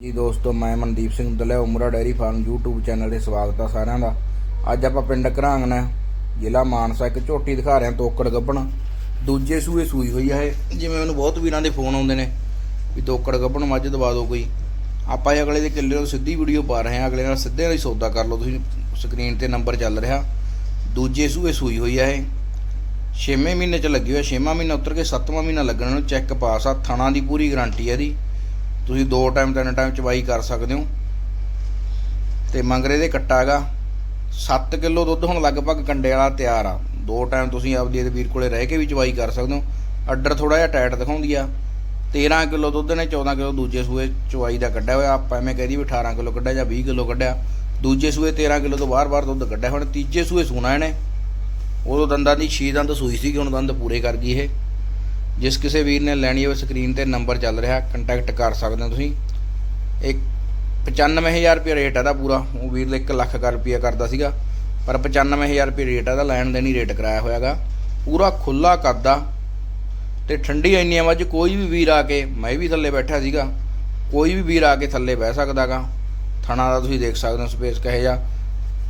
ਜੀ ਦੋਸਤੋ, ਮੈਂ Mandeep Singh Dalia, Umra dairy farm YouTube channel ਤੇ ਸਵਾਗਤ ਆ ਸਾਰਿਆਂ ਦਾ। ਅੱਜ ਆਪਾਂ ਪਿੰਡ ਘਰਾਂਗਣਾ ਜ਼ਿਲ੍ਹਾ ਮਾਨਸਾ, ਇੱਕ ਝੋਟੀ ਦਿਖਾ ਰਹੇ ਹਾਂ ਤੋਕੜ ਗੱਬਣ ਦੂਜੇ ਸੂਏ ਸੂਈ ਹੋਈ ਆ ਇਹ। ਜਿਵੇਂ ਮੈਨੂੰ ਬਹੁਤ ਵੀਰਾਂ ਦੇ ਫੋਨ ਆਉਂਦੇ ਨੇ ਵੀ ਤੋਕੜ ਗੱਬਣ ਮੱਝ ਦਵਾ ਦਿਓ ਕੋਈ। ਆਪਾਂ ਇਹ ਅਗਲੇ ਦੇ ਕਿੱਲੇ ਤੋਂ ਸਿੱਧੀ ਵੀਡੀਓ ਪਾ ਰਹੇ ਹਾਂ, ਅਗਲੇ ਨਾਲ ਸਿੱਧੇ ਨਾਲ ਹੀ ਸੌਦਾ ਕਰ ਲਓ ਤੁਸੀਂ। ਸਕਰੀਨ ਤੇ ਨੰਬਰ ਚੱਲ ਰਿਹਾ। ਦੂਜੇ ਸੂਏ ਸੂਈ ਹੋਈ ਆ ਇਹ। ਛੇਵੇਂ ਮਹੀਨੇ ਚ ਲੱਗੀ ਹੋਈ ਆ, ਛੇਵਾਂ ਮਹੀਨਾ ਉਤਰ ਕੇ ਸੱਤਵਾਂ ਮਹੀਨਾ ਲੱਗਣ ਨੂੰ ਚੈੱਕ ਪਾਸ ਆ, ਥਣਾ ਦੀ ਪੂਰੀ ਗਾਰੰਟੀ ਹੈ ਇਹਦੀ। ਤੁਸੀਂ ਦੋ ਟਾਈਮ ਤਿੰਨ ਟਾਈਮ ਚਵਾਈ ਕਰ ਸਕਦੇ ਹੋ। ਤੇ ਮੰਗਰੇ ਦੇ ਕੱਟਾ ਹੈਗਾ। 7 ਕਿਲੋ ਦੁੱਧ ਹੁਣ ਲਗਭਗ ਕੰਡੇ ਵਾਲਾ ਤਿਆਰ ਆ। ਦੋ ਟਾਈਮ ਤੁਸੀਂ ਆਪਦੀ ਇਹਦੇ ਵੀਰ ਕੋਲੇ ਰਹਿ ਕੇ ਵੀ ਚਵਾਈ ਕਰ ਸਕਦੇ ਹੋ। ਅੱਡਰ ਥੋੜਾ ਜਿਹਾ ਟਾਈਟ ਦਿਖਾਉਂਦੀ ਆ। 13 ਕਿਲੋ ਦੁੱਧ ਨੇ 14 ਕਿਲੋ ਦੂਜੇ ਸੂਏ ਚਵਾਈ ਦਾ ਕੱਢਿਆ ਹੋਇਆ। ਆਪਾਂ ਐਵੇਂ ਕਹਦੀ ਵੀ 18 ਕਿਲੋ ਕੱਢਿਆ ਜਾਂ 20 ਕਿਲੋ ਕੱਢਿਆ। ਦੂਜੇ ਸੂਏ 13 ਕਿਲੋ ਤੋਂ ਬਾਹਰ-ਬਾਹਰ ਦੁੱਧ ਕੱਢਿਆ ਹੁਣ। ਤੀਜੇ ਸੂਏ ਸੂਣਾ ਇਹਨੇ। ਉਦੋਂ ਦੰਦਾਂ ਦੀ ਛੀ ਦੰਦ ਸੂਈ ਸੀ ਹੁਣ ਦੰਦ ਪੂਰੇ ਕਰ ਗਈ ਇਹ। ਜਿਸ ਕਿਸੇ ਵੀਰ ਨੇ ਲੈਣੀ ਹੋਵੇ ਸਕਰੀਨ ਤੇ ਨੰਬਰ ਚੱਲ ਰਿਹਾ ਕੰਟੈਕਟ ਕਰ ਸਕਦੇ ਹੋ ਤੁਸੀਂ। ਇੱਕ 95000 ਰੁਪਏ ਰੇਟ ਹੈ ਦਾ ਪੂਰਾ। ਉਹ ਵੀਰ ਦੇ 1 ਲੱਖ ਕਰ ਰੁਪਏ ਕਰਦਾ ਸੀਗਾ। ਪਰ 95000 ਰੁਪਏ ਰੇਟ ਹੈ ਦਾ ਲੈਣ ਦੇਣੀ ਰੇਟ ਕਰਾਇਆ ਹੋਇਆਗਾ ਪੂਰਾ ਖੁੱਲਾ ਕਰਦਾ ਤੇ ਠੰਡੀ ਇੰਨੀ ਆ ਮੱਝ ਕੋਈ ਵੀ ਵੀਰ ਆ ਕੇ, ਮੈਂ ਵੀ ਥੱਲੇ ਬੈਠਾ ਸੀਗਾ। ਕੋਈ ਵੀ ਵੀਰ ਆ ਕੇ ਥੱਲੇ ਬਹਿ ਸਕਦਾਗਾ ਥਣਾ ਦਾ ਤੁਸੀਂ ਦੇਖ ਸਕਦੇ ਹੋ ਸਪੇਸ ਕਹੇ ਜਾ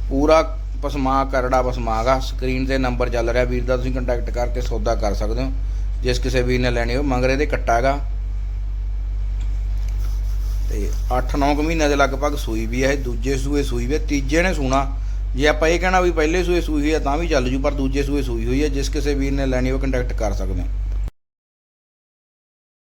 ਪੂਰਾ ਪਸਮਾ ਕਰੜਾ ਪਸਮਾਗਾ ਸਕਰੀਨ ਤੇ ਨੰਬਰ ਚੱਲ ਰਿਹਾ। ਵੀਰ ਦਾ ਤੁਸੀਂ ਕੰਟੈਕਟ ਕਰਕੇ ਸੌਦਾ ਕਰ ਸਕਦੇ ਹੋ। ਜਿਸ ਕਿਸੇ ਵੀਰ ਨੇ ਲੈਣੀ ਹੋ ਮੰਗਰੇ ਦੇ ਕੱਟਾਗਾ ਤੇ 8-9 ਮਹੀਨਿਆਂ ਦੇ ਲਗਭਗ ਸੂਈ ਵੀ ਹੈ ਇਹ ਦੂਜੇ ਸੂਏ ਸੂਈ ਵੀ ਹੈ ਤੀਜੇ ਨੇ ਸੂਣਾ। ਜੇ ਆਪਾਂ ਇਹ ਕਹਿਣਾ ਵੀ ਪਹਿਲੇ ਸੂਏ ਸੂਈ ਹੋਈ ਹੈ ਤਾਂ ਵੀ ਚੱਲ ਜੂ, ਪਰ ਦੂਜੇ ਸੂਏ ਸੂਈ ਹੋਈ ਹੈ ਜਿਸ ਕਿਸੇ ਵੀਰ ਨੇ ਲੈਣੀ ਹੋ ਕੰਟੈਕਟ ਕਰ ਸਕਦੇ ਹੋ।